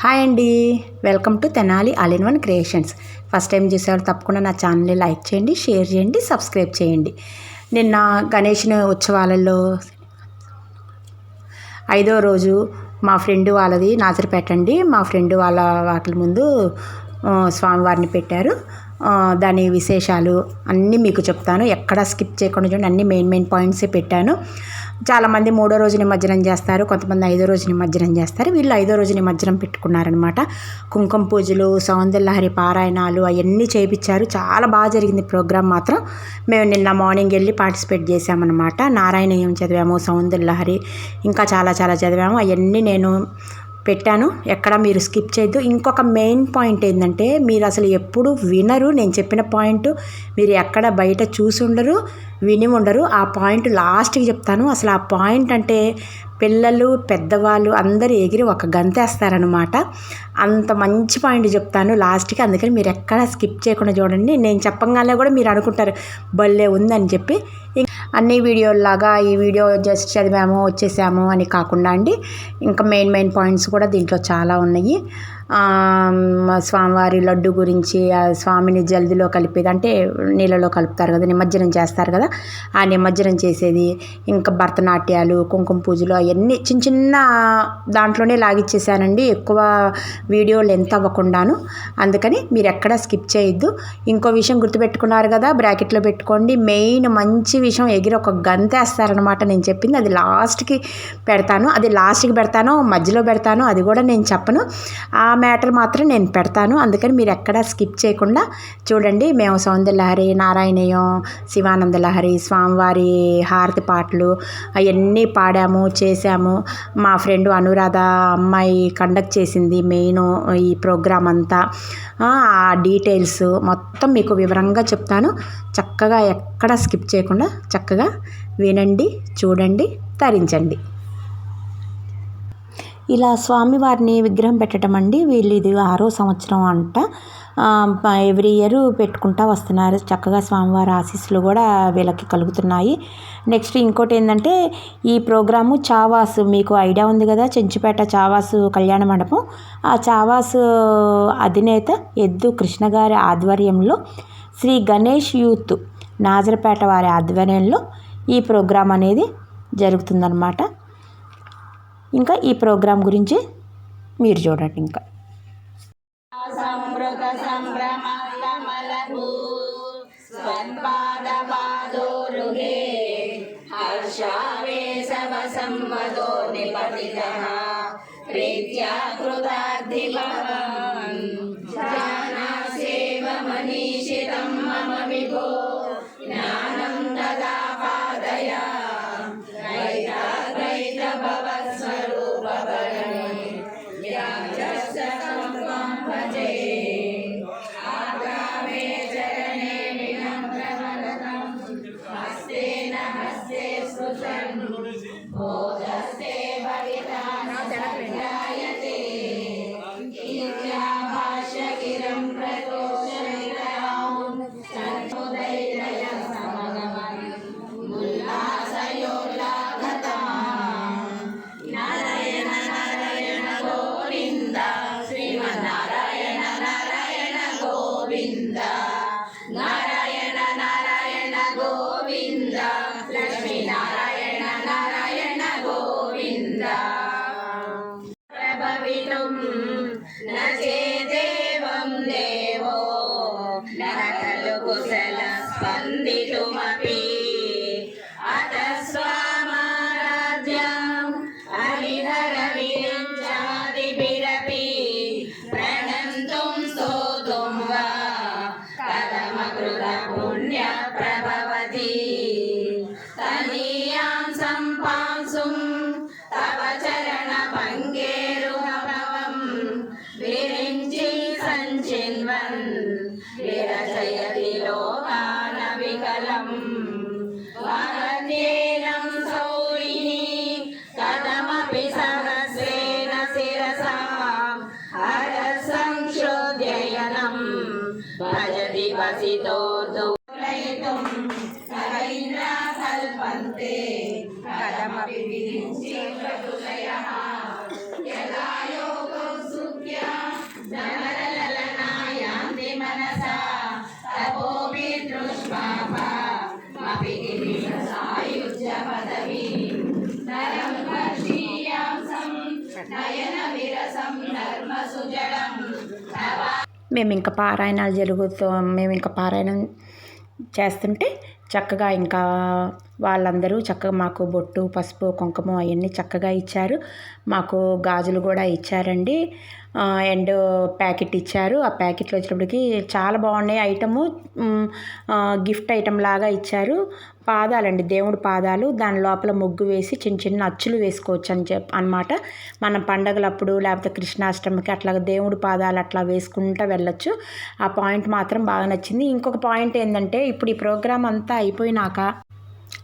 Hi అండి. Welcome to Tenali all in one creations. First time చూసేవాళ్ళు తప్పకుండా నా ఛానల్ని లైక్ చేయండి షేర్ చేయండి సబ్స్క్రైబ్ చేయండి. నిన్న గణేష్ని ఉత్సవాలలో ఐదో రోజు మా ఫ్రెండ్ వాళ్ళది నాజరపేట అండి. మా ఫ్రెండ్ వాళ్ళ వాటి ముందు స్వామివారిని పెట్టారు. దాని విశేషాలు అన్నీ మీకు చెప్తాను. ఎక్కడ స్కిప్ చేయకుండా చూడండి. అన్ని మెయిన్ మెయిన్ పాయింట్సే పెట్టాను. చాలామంది మూడో రోజు నిమజ్జనం చేస్తారు కొంతమంది ఐదో రోజు నిమజ్జనం చేస్తారు. వీళ్ళు ఐదో రోజు నిమజ్జనం పెట్టుకున్నారనమాట కుంకుమ పూజలు సౌందర్యలహరి పారాయణాలు అవన్నీ చేయించారు చాలా బాగా జరిగింది ప్రోగ్రామ్ మాత్రం. మేము నిన్న మార్నింగ్ వెళ్ళి పార్టిసిపేట్ చేసామన్నమాట నారాయణీయం చదివాము సౌందర్యలహరి ఇంకా చాలా చాలా చదివాము. అవన్నీ నేను పెట్టాను. ఎక్కడ మీరు స్కిప్ చేయొద్దు. ఇంకొక మెయిన్ పాయింట్ ఏంటంటే మీరు అసలు ఎప్పుడు వినరు. నేను చెప్పిన పాయింట్ మీరు ఎక్కడ బయట చూసి ఉండరు విని ఉండరు. ఆ పాయింట్ లాస్ట్కి చెప్తాను. అసలు ఆ పాయింట్ అంటే పిల్లలు పెద్దవాళ్ళు అందరూ ఎగిరి ఒక గంతేస్తారనమాట అంత మంచి పాయింట్ చెప్తాను లాస్ట్కి అందుకని మీరు ఎక్కడ స్కిప్ చేయకుండా చూడండి. నేను చెప్పగానే కూడా మీరు అనుకుంటారు భలే ఉందని చెప్పి. అన్ని వీడియోలాగా ఈ వీడియో జస్ట్ చదివాము వచ్చేసాము అని కాకుండా అండి. ఇంకా మెయిన్ మెయిన్ పాయింట్స్ కూడా దీంట్లో చాలా ఉన్నాయి. స్వామివారి లడ్డు గురించి ఆ స్వామిని జల్దిలో కలిపేది అంటే నీళ్ళలో కలుపుతారు కదా నిమజ్జనం చేస్తారు కదా ఆ నిమజ్జనం చేసేది. ఇంకా భరతనాట్యాలు కుంకుమ పూజలు అవన్నీ చిన్న చిన్న దాంట్లోనే లాగిచ్చేసానండి. ఎక్కువ వీడియో లెంత్ అవ్వకుండాను. అందుకని మీరు ఎక్కడ స్కిప్ చేయొద్దు. ఇంకో విషయం గుర్తుపెట్టుకున్నారు కదా బ్రాకెట్లో పెట్టుకోండి. మెయిన్ మంచి విషయం ఎగిరి ఒక గంతేస్తారనమాట నేను చెప్పింది. అది లాస్ట్కి పెడతాను. అది లాస్ట్కి పెడతాను మధ్యలో పెడతాను అది కూడా నేను చెప్పను. ఆ మ్యాటర్ మాత్రం నేను పెడతాను. అందుకని మీరు ఎక్కడా స్కిప్ చేయకుండా చూడండి. మేము సౌందర్యలహరి నారాయణయం శివానంద లహరి స్వామివారి హారతి పాటలు అవన్నీ పాడాము చేశాము. మా ఫ్రెండ్ అనురాధ అమ్మాయి కండక్ట్ చేసింది మెయిన్ ఈ ప్రోగ్రామ్ అంతా. ఆ డీటెయిల్స్ మొత్తం మీకు వివరంగా చెప్తాను. చక్కగా ఎక్కడ స్కిప్ చేయకుండా చక్కగా వినండి చూడండి తరించండి. ఇలా స్వామివారిని విగ్రహం పెట్టడం అండి. వీళ్ళు ఇది ఆరో సంవత్సరం అంట. ఎవ్రీ ఇయర్ పెట్టుకుంటా వస్తున్నారు. చక్కగా స్వామివారి ఆశీస్సులు కూడా వీళ్ళకి కలుగుతున్నాయి. నెక్స్ట్ ఇంకోటి ఏంటంటే ఈ ప్రోగ్రాము చావాసు మీకు ఐడియా ఉంది కదా చెంచుపేట చావాసు కళ్యాణ మండపం. ఆ చావాసు అధినేత ఎద్దు కృష్ణ గారి ఆధ్వర్యంలో శ్రీ గణేష్ యూత్ నాజరపేట వారి ఆధ్వర్యంలో ఈ ప్రోగ్రాం అనేది జరుగుతుందన్నమాట. ఇంకా ఈ ప్రోగ్రాం గురించి మీరు చూడండి ఇంకా. సంవృత సంభ్రమ కమలభూ స్వన్పాదపాదోరుగే హర్షావేశవ సంవదో నిపతితః ప్రీత్యా కృతార్థిభవన్ జానాసేవ స్పృశన్ బోధస్తే स्पन्दितुमपि భజति वसितो दोलयितुं सगैन्द्रा कल्पन्ते कथमपि विधिञ्चे प्रकृतयः यदा योगो सुख्या नमरललनायान्ति मनसा तपोऽपि दृष्पापमपि सायुज्य पदवी नरं पश्यियांसं नयन మేము ఇంకా పారాయణాలు జరుగుతూ మేము ఇంకా పారాయణం చేస్తుంటే చక్కగా ఇంకా వాళ్ళందరూ చక్కగా మాకు బొట్టు పసుపు కుంకుమ అవన్నీ చక్కగా ఇచ్చారు. మాకు గాజులు కూడా ఇచ్చారండి. అండ్ ప్యాకెట్ ఇచ్చారు. ఆ ప్యాకెట్లో వచ్చినప్పటికీ చాలా బాగున్నాయి ఐటము. గిఫ్ట్ ఐటమ్ లాగా ఇచ్చారు. పాదాలండి దేవుడి పాదాలు. దాని లోపల ముగ్గు వేసి చిన్న చిన్న అచ్చులు వేసుకోవచ్చు అని చెప్ అనమాట మనం పండగలప్పుడు లేకపోతే కృష్ణాష్టమికి అట్లా దేవుడి పాదాలు అట్లా వేసుకుంటూ వెళ్ళొచ్చు. ఆ పాయింట్ మాత్రం బాగా నచ్చింది. ఇంకొక పాయింట్ ఏంటంటే ఇప్పుడు ఈ ప్రోగ్రామ్ అంతా అయిపోయినాక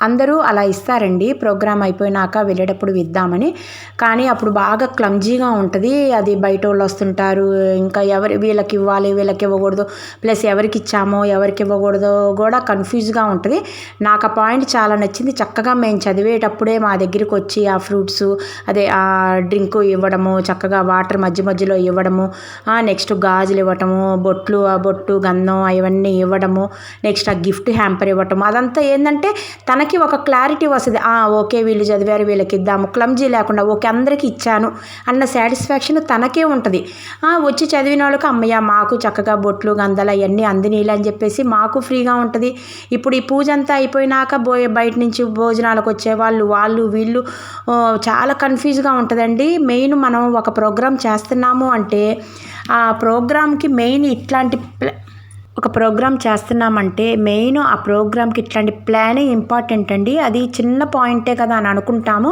అందరూ అలా ఇస్తారండి. ప్రోగ్రామ్ అయిపోయినాక వెళ్ళేటప్పుడు ఇద్దామని కానీ అప్పుడు బాగా క్లమ్జీగా ఉంటుంది. అది బయట వాళ్ళు వస్తుంటారు. ఇంకా ఎవరి వీళ్ళకి ఇవ్వాలి వీళ్ళకి ఇవ్వకూడదు. ప్లస్ ఎవరికి ఇచ్చామో ఎవరికి ఇవ్వకూడదో కూడా కన్ఫ్యూజ్గా ఉంటుంది. నాకు ఆ పాయింట్ చాలా నచ్చింది. చక్కగా మేము చదివేటప్పుడే మా దగ్గరికి వచ్చి ఆ ఫ్రూట్స్ అదే ఆ డ్రింక్ ఇవ్వడము చక్కగా వాటర్ మధ్య మధ్యలో ఇవ్వడము నెక్స్ట్ గాజులు ఇవ్వటము బొట్లు ఆ బొట్టు గంధం అవన్నీ ఇవ్వడము నెక్స్ట్ ఆ గిఫ్ట్ హ్యాంపర్ ఇవ్వటము అదంతా ఏంటంటే తన తనకి ఒక క్లారిటీ వస్తుంది. ఆ, ఓకే వీళ్ళు చదివారు వీళ్ళకి ఇద్దాము. క్లమ్జీ లేకుండా ఓకే అందరికీ ఇచ్చాను అన్న సాటిస్ఫాక్షన్ తనకే ఉంటుంది. వచ్చి చదివిన వాళ్ళకి అమ్మయ్య మాకు చక్కగా బొట్లు గంధాలు అవన్నీ అందినీళ్ళు అని చెప్పేసి మాకు ఫ్రీగా ఉంటుంది. ఇప్పుడు ఈ పూజ అంతా అయిపోయినాక బో బయట నుంచి భోజనాలకు వచ్చే వాళ్ళు వాళ్ళు వీళ్ళు చాలా కన్ఫ్యూజ్గా ఉంటుందండి. మెయిన్ మనం ఒక ప్రోగ్రామ్ చేస్తున్నాము అంటే ఆ ప్రోగ్రామ్కి మెయిన్ ఇట్లాంటి ఒక ప్రోగ్రామ్ చేస్తున్నామంటే మెయిన్ ఆ ప్రోగ్రామ్కి ఇట్లాంటి ప్లానింగ్ ఇంపార్టెంట్ అండి. అది చిన్న పాయింటే కదా అని అనుకుంటాము.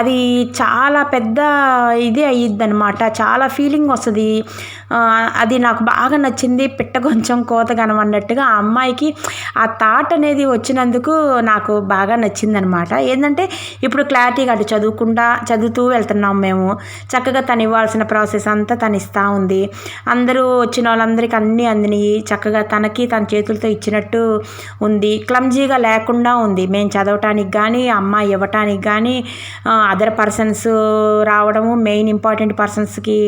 అది చాలా పెద్ద ఇది అయ్యిద్ది అనమాట చాలా ఫీలింగ్ వస్తుంది. అది నాకు బాగా నచ్చింది. పిట్ట కొంచెం కోత కనమన్నట్టుగా ఆ అమ్మాయికి ఆ థాట్ అనేది వచ్చినందుకు నాకు బాగా నచ్చింది అనమాట ఏంటంటే ఇప్పుడు క్లారిటీగా అటు చదువుకుండా చదువుతూ వెళ్తున్నాం మేము. చక్కగా తను ఇవ్వాల్సిన ప్రాసెస్ అంతా తను ఇస్తూ ఉంది. అందరూ వచ్చిన వాళ్ళందరికీ అన్నీ అందినాయి. చక్కగా తనకి తన చేతులతో ఇచ్చినట్టు ఉంది. క్లమ్జీగా లేకుండా ఉంది. మేము చదవటానికి కానీ అమ్మాయి ఇవ్వటానికి కానీ అదర్ పర్సన్స్ రావడము మెయిన్ ఇంపార్టెంట్ పర్సన్స్కి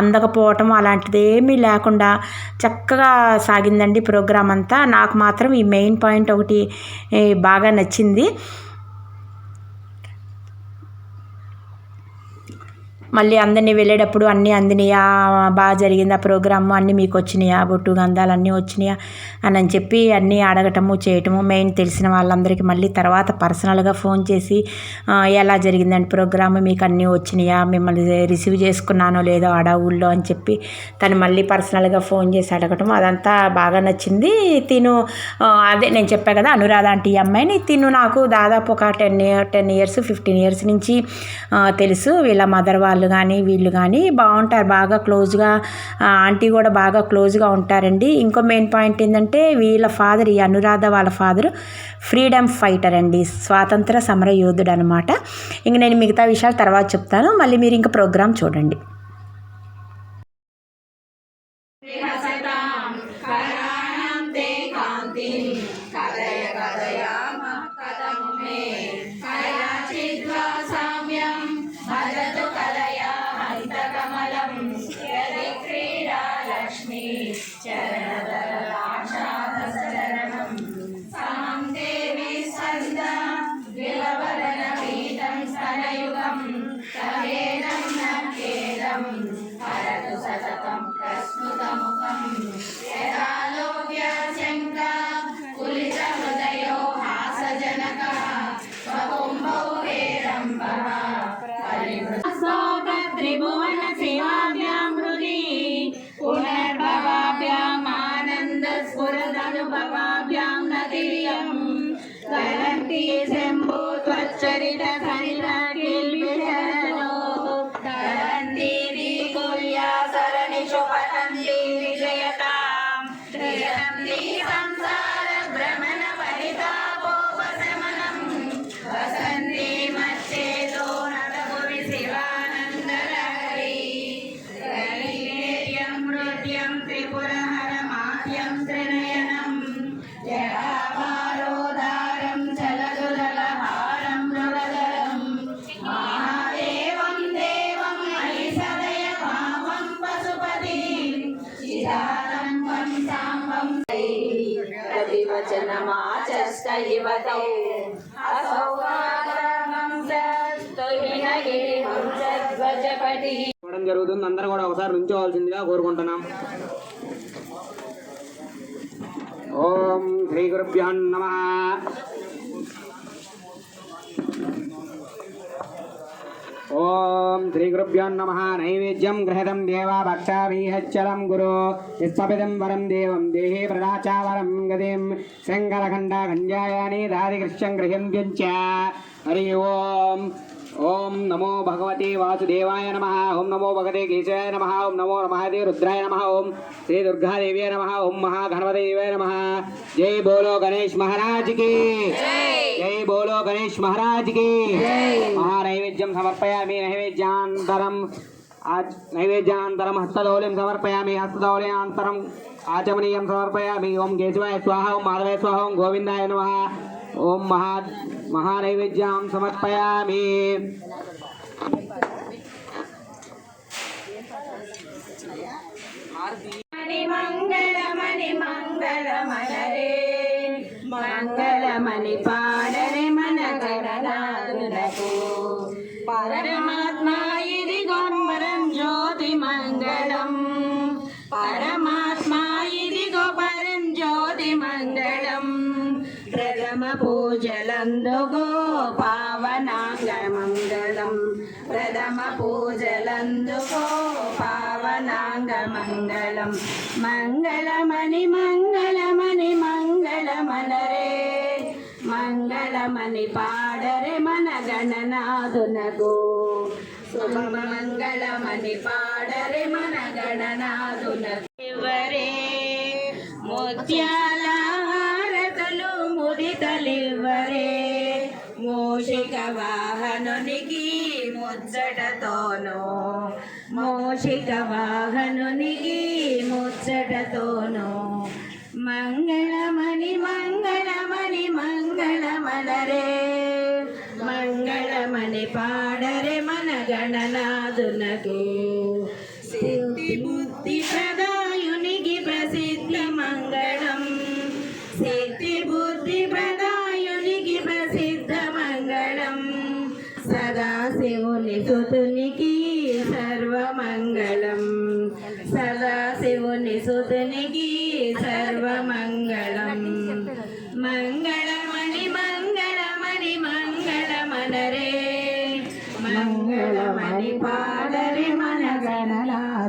అందకపోవటం అలాంటిది ఏమీ లేకుండా చక్కగా సాగిందండి ప్రోగ్రామ్ అంతా. నాకు మాత్రం ఈ మెయిన్ పాయింట్ ఒకటి బాగా నచ్చింది. మళ్ళీ అందరినీ వెళ్ళేటప్పుడు అన్నీ అందినయా? బాగా జరిగింది ఆ ప్రోగ్రాము? అన్నీ మీకు వచ్చినాయా? బొట్టు గంధాలు అన్నీ వచ్చినాయా? అని అని చెప్పి అన్నీ అడగటము చేయటము మెయిన్ తెలిసిన వాళ్ళందరికీ మళ్ళీ తర్వాత పర్సనల్గా ఫోన్ చేసి ఎలా జరిగిందండి ప్రోగ్రాము? మీకు అన్నీ వచ్చినాయా? మిమ్మల్ని రిసీవ్ చేసుకున్నానో లేదో ఆడ ఊళ్ళో? అని చెప్పి తను మళ్ళీ పర్సనల్గా ఫోన్ చేసి అడగటం. అదంతా బాగా నచ్చింది. తిను అదే నేను చెప్పాను కదా అనురాధ అంటే ఈ అమ్మాయిని తిను నాకు దాదాపు ఒక ten year ten years fifteen years నుంచి తెలుసు. వీళ్ళ మదర్ వాళ్ళు కానీ వీళ్ళు కానీ బాగుంటారు. బాగా క్లోజ్గా ఆంటీ కూడా బాగా క్లోజ్గా ఉంటారండి. ఇంకో మెయిన్ పాయింట్ ఏంటంటే వీళ్ళ ఫాదర్ ఈ అనురాధ వాళ్ళ ఫాదర్ ఫ్రీడమ్ ఫైటర్ అండి. స్వాతంత్ర సమర యోధుడు అనమాట ఇంక నేను మిగతా విషయాలు తర్వాత చెప్తాను. మళ్ళీ మీరు ఇంకా ప్రోగ్రామ్ చూడండి. సంసార భ్రమణ ఫలితా ఒకసారి ఉంచవలసిందిగా కోరుకుంటున్నాం. ఓం శ్రీ గురుభ్యో నమ. ఓం శ్రీ గురుభ్యో నమ. నైవేద్యం గృహదం దేవా భక్షామీహచ్చలం గురు. యస్పపిదం వరం దేవం దేహే ప్రదాచావరం గదిం శంకరఖండా గంజాయాని దాదికృష్యం గృహ్యంత్యం చ హరి ఓం. ఓం నమో భగవతే వాసుదేవాయ నమ ఓం నమో భగవతే కేశవాయ నమ ఓం నమో మహాదే రుద్రాయ నమ ఓం శ్రీ దుర్గాదేవ్య నమ ఓం మహాగణపతిదేవాయ నమ. జై బోలో గణేష్ మహారాజ్కి. జై. బోలో గణేష్ మహారాజ్కి. మహానైవేద్యం సమర్పయామి నైవేద్యాంతరం ఆచ్ నైవేద్యానంతరం హస్తదౌల్యం సమర్పయామి హస్తదౌల్యానంతరం ఆచమనీయం సమర్పయామి. ఓం కేశవాయ స్వాహ ఓం మాధవాయ స్వాహ ఓం గోవిందాయ నమ. ఓం మహా మహానైవేద్యాం సమర్పయామి. మంగళమణి మంగళమనరే మంగళమణి పాడరే మన గణనాథులకు పరమాత్మా పూజలందుగో పావనాంగ మంగళం ప్రథమ పూజలందుగో పావనాంగ మంగళం మంగళమణి మంగళమణి మంగళమనరే. మంగళమణి పాడరే మన గణనాథునకు. శుభమంగళమని పాడరే మన గణనాథునకు. ఎవరే ముత్యా వాహనునికి ముచ్చటతోనూ మోషిక వాహనునికి ముచ్చటతోనూ మంగళమణి మంగళమణి మంగళమనరే. మంగళమణి పాడరే మన గణనాథునకే.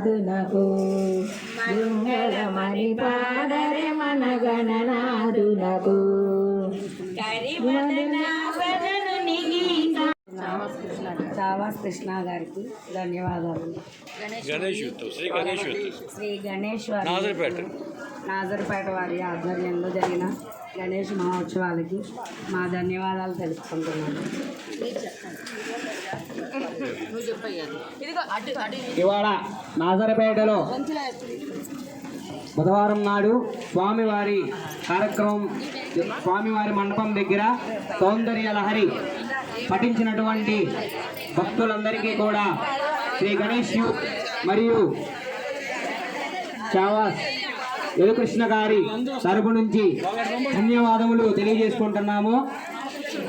గణనాథునకు మంగళమణి పాడరే మన గణనాథునకు కరివదనాభజనునికి చావాస్ కృష్ణ గారికి ధన్యవాదాలు. గణేష్ శ్రీ గణేష్ శ్రీ నాజర్పేట. నాజర్పేట వారి ఆధ్వర్యంలో జరిగిన గణేష్ మహోత్సవాలకి మా ధన్యవాదాలు తెలుపుకుంటున్నాను. ఇవాళ నాజరపేటలో బుధవారం నాడు స్వామివారి కార్యక్రమం స్వామివారి మండపం దగ్గర సౌందర్య లహరి పఠించినటువంటి భక్తులందరికీ కూడా శ్రీ గణేష్ మరియు చావాస్ యదుకృష్ణ గారి తరపు నుంచి ధన్యవాదములు తెలియజేసుకుంటున్నాము.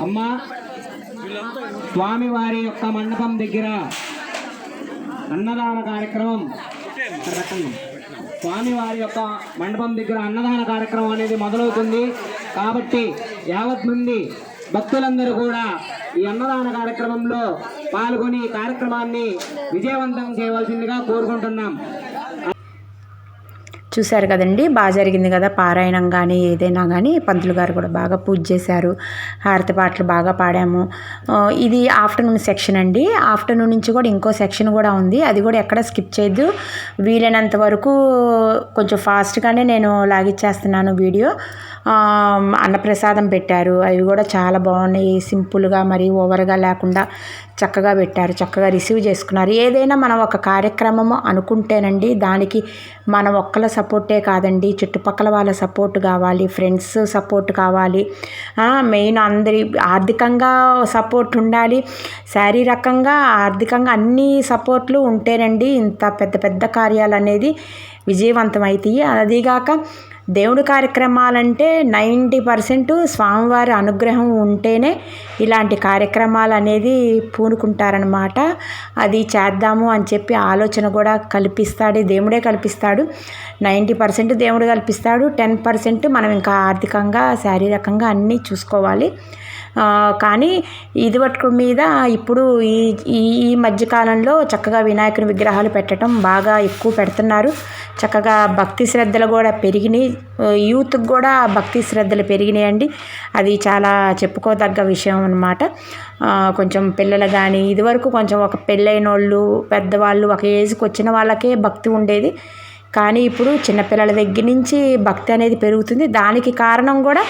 అమ్మా స్వామివారి యొక్క మండపం దగ్గర అన్నదాన కార్యక్రమం. స్వామి వారి స్వామివారి యొక్క మండపం దగ్గర అన్నదాన కార్యక్రమం అనేది మొదలవుతుంది. కాబట్టి యావత్ మంది భక్తులందరూ కూడా ఈ అన్నదాన కార్యక్రమంలో పాల్గొని కార్యక్రమాన్ని విజయవంతం చేయవలసిందిగా కోరుకుంటున్నాం. చూశారు కదండి. బాగా జరిగింది కదా పారాయణం కానీ ఏదైనా కానీ పంతులు గారు కూడా బాగా పూజ చేశారు. హారతి పాటలు బాగా పాడాము. ఇది ఆఫ్టర్నూన్ సెక్షన్ అండి. ఆఫ్టర్నూన్ నుంచి కూడా ఇంకో సెక్షన్ కూడా ఉంది. అది కూడా ఎక్కడ స్కిప్ చేయొద్దు. వీలైనంత వరకు కొంచెం ఫాస్ట్గానే నేను లాగిచ్చేస్తున్నాను వీడియో. అన్నప్రసాదం పెట్టారు. అవి కూడా చాలా బాగున్నాయి. సింపుల్గా మరి ఓవర్గా లేకుండా చక్కగా పెట్టారు. చక్కగా రిసీవ్ చేసుకున్నారు. ఏదైనా మనం ఒక కార్యక్రమము అనుకుంటేనండి దానికి మన ఒక్కల సపోర్టే కాదండి. చుట్టుపక్కల వాళ్ళ సపోర్ట్ కావాలి. ఫ్రెండ్స్ సపోర్ట్ కావాలి. మెయిన్ అందరి ఆర్థికంగా సపోర్ట్ ఉండాలి. శారీరకంగా ఆర్థికంగా అన్ని సపోర్ట్లు ఉంటేనండి ఇంత పెద్ద పెద్ద కార్యాలు అనేది విజయవంతం అవుతాయి అదిగాక దేవుడి కార్యక్రమాలంటే నైంటీ పర్సెంట్ స్వామివారి అనుగ్రహం ఉంటేనే ఇలాంటి కార్యక్రమాలు అనేది పూనుకుంటారనమాట అది చేద్దాము అని చెప్పి ఆలోచన కూడా కల్పిస్తాడు దేవుడే కల్పిస్తాడు. నైంటీ పర్సెంట్ దేవుడు కల్పిస్తాడు టెన్ పర్సెంట్ మనం ఇంకా ఆర్థికంగా శారీరకంగా అన్నీ చూసుకోవాలి. కానీ ఇది ఇదివరకు మీద ఇప్పుడు ఈ ఈ ఈ మధ్యకాలంలో చక్కగా వినాయకుని విగ్రహాలు పెట్టడం బాగా ఎక్కువ పెడుతున్నారు. చక్కగా భక్తి శ్రద్ధలు కూడా పెరిగినాయి. యూత్కి కూడా భక్తి శ్రద్ధలు పెరిగినాయండి. అది చాలా చెప్పుకోదగ్గ విషయం అనమాట కొంచెం పిల్లలు కానీ ఇదివరకు కొంచెం ఒక పెళ్ళైన వాళ్ళు పెద్దవాళ్ళు ఒక ఏజ్కి వచ్చిన వాళ్ళకే భక్తి ఉండేది. కానీ ఇప్పుడు చిన్నపిల్లల దగ్గర నుంచి భక్తి అనేది పెరుగుతుంది. దానికి కారణం కూడా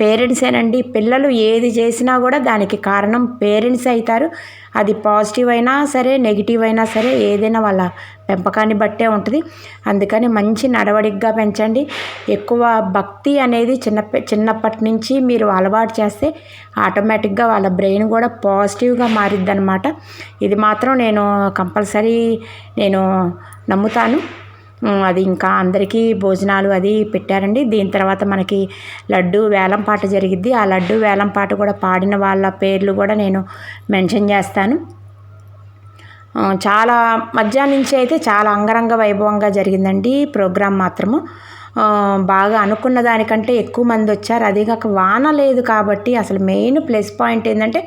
పేరెంట్సేనండి పిల్లలు ఏది చేసినా కూడా దానికి కారణం పేరెంట్స్ అవుతారు. అది పాజిటివ్ అయినా సరే నెగిటివ్ అయినా సరే ఏదైనా వాళ్ళ పెంపకాన్ని బట్టే ఉంటుంది. అందుకని మంచి నడవడిగ్గా పెంచండి. ఎక్కువ భక్తి అనేది చిన్న చిన్నప్పటి నుంచి మీరు అలవాటు చేస్తే ఆటోమేటిక్గా వాళ్ళ బ్రెయిన్ కూడా పాజిటివ్గా మారిద్ది అనమాట ఇది మాత్రం నేను కంపల్సరీ నేను నమ్ముతాను. అది ఇంకా అందరికీ భోజనాలు అది పెట్టారండి. దీని తర్వాత మనకి లడ్డు వేలం పాట జరిగిద్ది. ఆ లడ్డు వేలం పాట కూడా పాడిన వాళ్ళ పేర్లు కూడా నేను మెన్షన్ చేస్తాను. చాలా మధ్యాహ్నం నుంచి అయితే చాలా అంగరంగ వైభవంగా జరిగిందండి ప్రోగ్రాం మాత్రము. బాగా అనుకున్న దానికంటే ఎక్కువ మంది వచ్చారు. అదేగాక వాన లేదు కాబట్టి అసలు మెయిన్ ప్లస్ పాయింట్ ఏంటంటే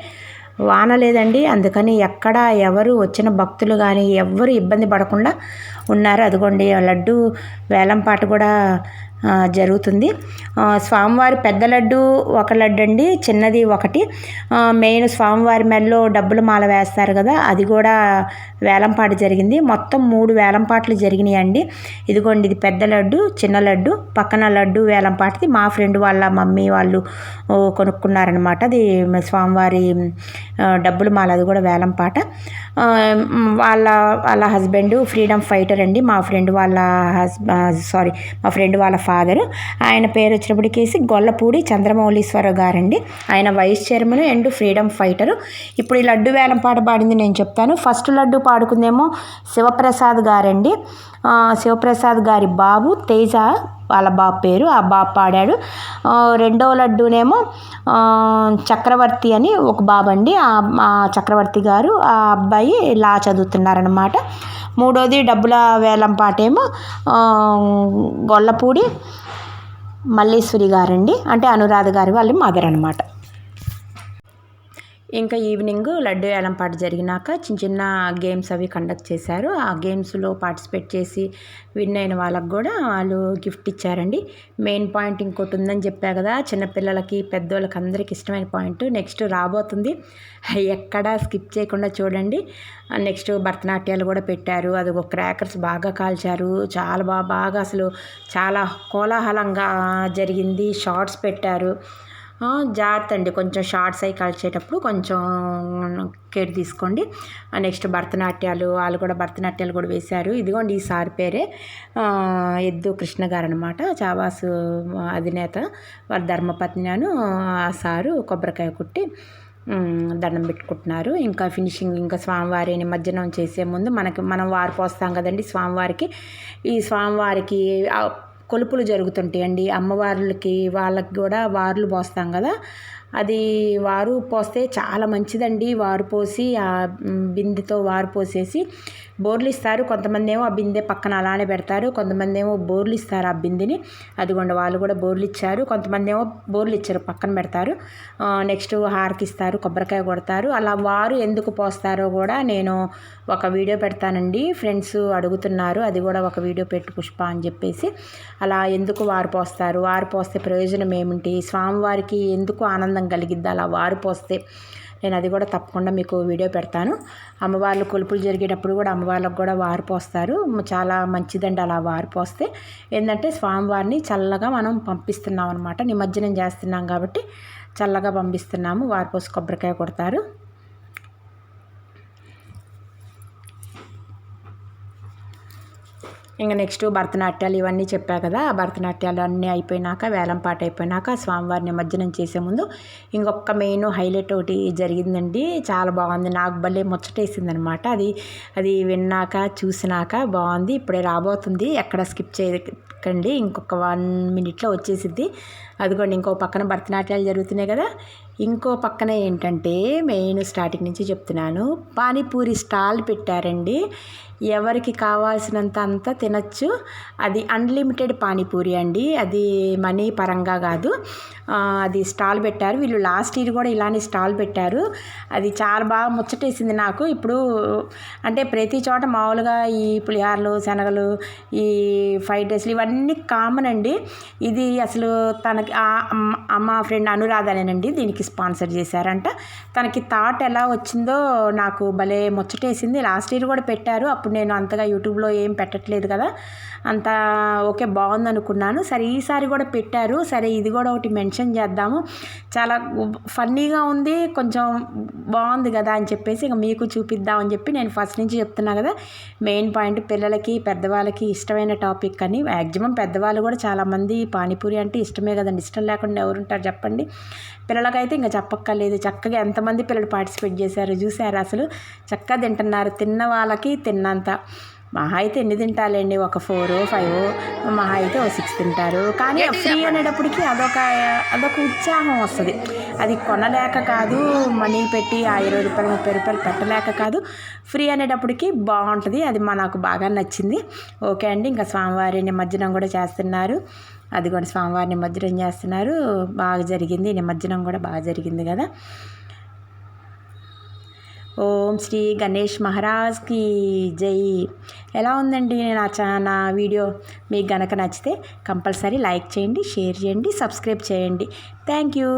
వాన లేదండి. అందుకని ఎక్కడ ఎవరు వచ్చిన భక్తులు కానీ ఎవ్వరు ఇబ్బంది పడకుండా ఉన్నారు. అదిగోండి లడ్డు వేలం పాట కూడా జరుగుతుంది. స్వామివారి పెద్ద లడ్డు ఒక లడ్డు అండి చిన్నది ఒకటి. మెయిన్ స్వామివారి మెల్లో డబ్బుల మాల వేస్తారు కదా అది కూడా వేలంపాట జరిగింది. మొత్తం మూడు వేలంపాటలు జరిగినాయి అండి ఇదిగోండి ఇది పెద్ద లడ్డు చిన్న లడ్డు పక్కన లడ్డు వేలంపాటది మా ఫ్రెండ్ వాళ్ళ మమ్మీ వాళ్ళు కొనుక్కున్నారనమాట అది స్వామివారి డబ్బులు డబ్బుల మాల అది కూడా వేలంపాట వాళ్ళ వాళ్ళ హస్బెండ్ ఫ్రీడమ్ ఫైటర్ అండి. మా ఫ్రెండ్ వాళ్ళ హస్బ సారీ మా ఫ్రెండ్ వాళ్ళ ఫాదర్. ఆయన పేరు వచ్చినప్పటికేసి గొల్లపూడి చంద్రమౌళీశ్వర గారండి. ఆయన vice chairman and freedom fighter. ఇప్పుడు ఈ లడ్డు వేలం పాట పాడింది నేను చెప్తాను. ఫస్ట్ లడ్డు పాడుకుందేమో శివప్రసాద్ గారండి. శివప్రసాద్ గారి బాబు తేజ వాళ్ళ బాబు పేరు ఆ బాబు పాడాడు. రెండవ రెండో లడ్డూనేమో చక్రవర్తి అని ఒక బాబు అండి. ఆ చక్రవర్తి గారు ఆ అబ్బాయి లా చదువుతున్నారనమాట మూడోది డబ్బుల వేలం పాటేమో గొల్లపూడి మల్లీశ్వరి గారండి. అంటే అనురాధ గారి వాళ్ళ మదర్ అనమాట ఇంకా ఈవినింగ్ లడ్డు ఏలంపాట జరిగినాక చిన్న చిన్న గేమ్స్ అవి కండక్ట్ చేశారు. ఆ గేమ్స్లో పార్టిసిపేట్ చేసి విన్ అయిన వాళ్ళకు కూడా వాళ్ళు గిఫ్ట్ ఇచ్చారండి. మెయిన్ పాయింట్ ఇంకోటి ఉందని చెప్పా కదా చిన్నపిల్లలకి పెద్దోళ్ళకి అందరికి ఇష్టమైన పాయింట్ నెక్స్ట్ రాబోతుంది. ఎక్కడా స్కిప్ చేయకుండా చూడండి. నెక్స్ట్ భరతనాట్యాలు కూడా పెట్టారు. అది ఒక క్రాకర్స్ బాగా కాల్చారు. చాలా బాగా బాగా అసలు చాలా కోలాహలంగా జరిగింది. షార్ట్స్ పెట్టారు. జాగ్రత్త అండి కొంచెం షార్ట్స్ అయి కలిసేటప్పుడు కొంచెం కేర్ తీసుకోండి. నెక్స్ట్ భరతనాట్యాలు వాళ్ళు కూడా భరతనాట్యాలు కూడా వేశారు. ఇదిగోండి ఈ సార్ పేరే. ఎద్దు కృష్ణ గారు అనమాట చావాసు అధినేత. వారి ధర్మపత్నిను ఆ సారు కొబ్బరికాయ కుట్టి దండం పెట్టుకుంటున్నారు. ఇంకా ఫినిషింగ్ ఇంకా స్వామివారి నిమజ్జనం చేసే ముందు మనకి మనం వారు పోస్తాం కదండి స్వామివారికి. ఈ స్వామివారికి కొలుపులు జరుగుతుంటాయండి అమ్మవార్లకి వాళ్ళకి కూడా వార్లు పోస్తాం కదా. అది వారు పోస్తే చాలా మంచిదండి. వారు పోసి ఆ బిందెతో వారు పోసేసి బోర్లు ఇస్తారు కొంతమంది ఏమో ఆ బిందె పక్కన అలానే పెడతారు. కొంతమంది ఏమో బోర్లు ఇస్తారు ఆ బిందెని. అదిగోండి వాళ్ళు కూడా బోర్లు ఇచ్చారు కొంతమంది ఏమో బోర్లు ఇచ్చారు పక్కన పెడతారు. నెక్స్ట్ హారతి ఇస్తారు కొబ్బరికాయ కొడతారు. అలా వారు ఎందుకు పోస్తారో కూడా నేను ఒక వీడియో పెడతానండి. ఫ్రెండ్స్ అడుగుతున్నారు అది కూడా ఒక వీడియో పెట్టు పుష్ప అని చెప్పేసి. అలా ఎందుకు వారు పోస్తారు? వారు పోస్తే ప్రయోజనం ఏమిటి? స్వామివారికి ఎందుకు ఆనందం కలిగిద్ది? అలా వారు పోస్తే నేను అది కూడా తప్పకుండా మీకు వీడియో పెడతాను. అమ్మవార్లు కొలుపులు జరిగేటప్పుడు కూడా అమ్మవార్లకు కూడా వారు పోస్తారు. చాలా మంచిదండి అలా వారు పోస్తే. ఏంటంటే స్వామివారిని చల్లగా మనం పంపిస్తున్నాం అనమాట నిమజ్జనం చేస్తున్నాం కాబట్టి చల్లగా పంపిస్తున్నాము. వారు పోసి కొబ్బరికాయ కొడతారు. ఇంకా నెక్స్ట్ భరతనాట్యాలు ఇవన్నీ చెప్పా కదా ఆ భరతనాట్యాలు అన్నీ అయిపోయినాక వేలం పాట అయిపోయినాక స్వామివారి నిమజ్జనం చేసే ముందు ఇంకొక మెయిన్ హైలైట్ ఒకటి జరిగిందండి. చాలా బాగుంది. నాకు భలే ముచ్చటేసింది అనమాట అది అది విన్నాక చూసినాక బాగుంది. ఇప్పుడే రాబోతుంది. ఎక్కడ స్కిప్ చేయకండి. ఇంకొక వన్ మినిట్లో వచ్చేసిద్ది. అదిగోండి ఇంకో పక్కన భరతనాట్యాలు జరుగుతున్నాయి కదా. ఇంకో పక్కన ఏంటంటే మెయిన్ స్టార్టింగ్ నుంచి చెప్తున్నాను. పానీపూరి స్టాల్ పెట్టారండి. ఎవరికి కావాల్సినంత అంతా తినచ్చు. అది అన్లిమిటెడ్ పానీపూరి అండి. అది మనీ పరంగా కాదు. అది స్టాల్ పెట్టారు. వీళ్ళు లాస్ట్ ఇయర్ కూడా ఇలానే స్టాల్ పెట్టారు. అది చాలా బాగా ముచ్చటేసింది నాకు. ఇప్పుడు అంటే ప్రతి చోట మామూలుగా ఈ పులిహారలు శనగలు ఈ ఫ్రైడ్ రైస్లు ఇవన్నీ కామన్ అండి. ఇది అసలు తనకి అమ్మ- అమ్మ ఫ్రెండ్ అనురాధనేనండి. దీనికి స్పాన్సర్ చేశారంట. తనకి థాట్ ఎలా వచ్చిందో నాకు భలే ముచ్చటేసింది. లాస్ట్ ఇయర్ కూడా పెట్టారు. అప్పుడు నేను అంతగా యూట్యూబ్లో ఏం పెట్టట్లేదు కదా. అంత ఓకే బాగుంది అనుకున్నాను సరే ఈసారి కూడా పెట్టారు. సరే ఇది కూడా ఒకటి మెన్షన్ చేద్దాము. చాలా ఫన్నీగా ఉంది. కొంచెం బాగుంది కదా అని చెప్పేసి ఇక మీకు చూపిద్దామని చెప్పి నేను ఫస్ట్ నుంచి చెప్తున్నా కదా. మెయిన్ పాయింట్ పిల్లలకి పెద్దవాళ్ళకి ఇష్టమైన టాపిక్ అని. మ్యాక్సిమం పెద్దవాళ్ళు కూడా చాలామంది పానీపూరి అంటే ఇష్టమే కదండి. ఇష్టం లేకుండా ఎవరుంటారు చెప్పండి. పిల్లలకైతే ఇంకా చెప్పక్కర్లేదు. చక్కగా ఎంతమంది పిల్లలు పార్టిసిపేట్ చేశారు చూసారు అసలు? చక్కగా తింటున్నారు. తిన్న వాళ్ళకి తిన్నంత. మహా అయితే ఎన్ని తింటారులేండి? ఒక ఫోర్ ఫైవ్ మహా అయితే ఓ సిక్స్ తింటారు. కానీ ఫ్రీ అనేటప్పటికి అదొక అదొక ఉత్సాహం వస్తుంది. అది కొనలేక కాదు మనీ పెట్టి ఆ ఇరవై రూపాయలు ముప్పై రూపాయలు పెట్టలేక కాదు. ఫ్రీ అనేటప్పటికి బాగుంటుంది. అది మా నాకు బాగా నచ్చింది. ఓకే అండి. ఇంకా స్వామివారి నిమజ్జనం కూడా చేస్తున్నారు. అది కూడా స్వామివారి నిమజ్జనం చేస్తున్నారు. బాగా జరిగింది. నిమజ్జనం కూడా బాగా జరిగింది కదా. ఓం శ్రీ గణేష్ మహారాజ్కి జై. ఎలా ఉందండి నా చా నా వీడియో? మీకు గనక నచ్చితే కంపల్సరీ లైక్ చేయండి షేర్ చేయండి సబ్స్క్రైబ్ చేయండి. Thank you.